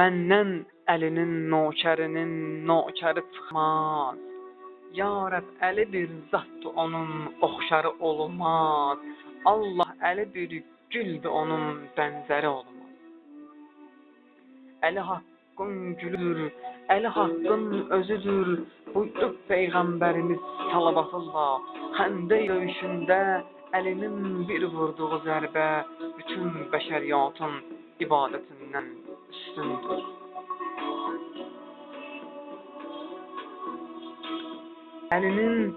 Məndən əlinin nökərinin nökəri çıxmaz. Ya Rəbb, əli bir zatdır onun oxşarı olmaz. Allah əli bir güldür onun bənzəri olmaz. Əli haqqın gülüdür, əli haqqın özüdür. Buyurub Peyğəmbərimiz salavatullah. Xəndək döyüşündə əlinin bir vurduğu zərbə bütün bəşəriyyatın ibadətindən Əlinin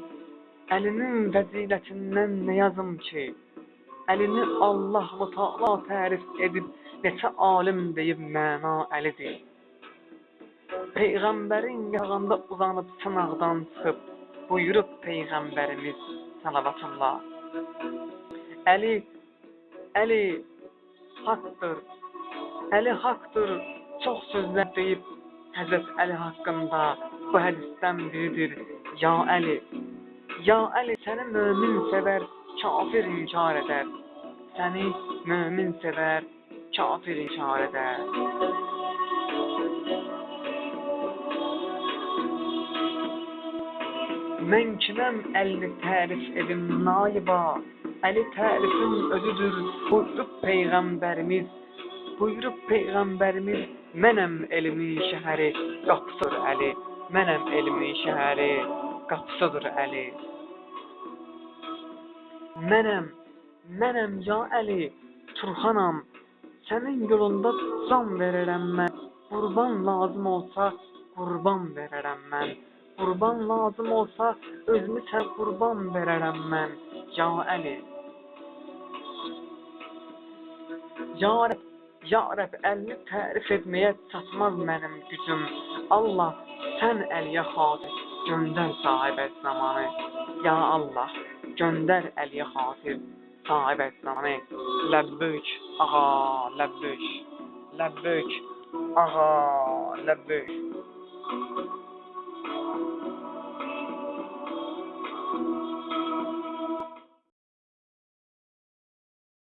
əlinin fəzilətindən nə yazım ki, əlini Allahu Teala tərif edib neçə alim deyib məna əlidir. Peyğəmbərin yağında uzanıb sınaqdan çıxıb buyurub Peyğəmbərimiz salavatullah. Əli Əli haqqdır. Əli haqqdır. Çox sözlər deyib Həzrət Əli haqqında bu hədisdən biridir. Ya Əli, Ya Əli səni mömin sevər, kafir inkar edər. Səni mömin sevər, kafir inkar edər. Mən kiməm əlini tərif edim naiba. Əli tərifin özüdür. Buyurub Peyğəmbərimiz. Buyurub Peyğəmbərimiz mənəm elmin şəhəri, qapısıdır Əli. Mənəm elmin şəhəri, qapısıdır Əli. Mənəm, mənəm ya Əli, Turxanam. Sənin yolunda can verərəm mən. Qurban lazım olsa qurban verərəm mən. Qurban lazım olsa özümü sən qurban verərəm mən. Ya Əli. Ya Rəbb, Ya Rəbb, əlini tərif etməyə çatmaz mənim gücüm. Allah, sən Əliyə xatir göndər sahibət zamanı. Ya Allah, göndər Əliyə xatir sahibət zamanı. Ləbbük, ağa, ləbbük. Ləbbük, ağa, ləbbük.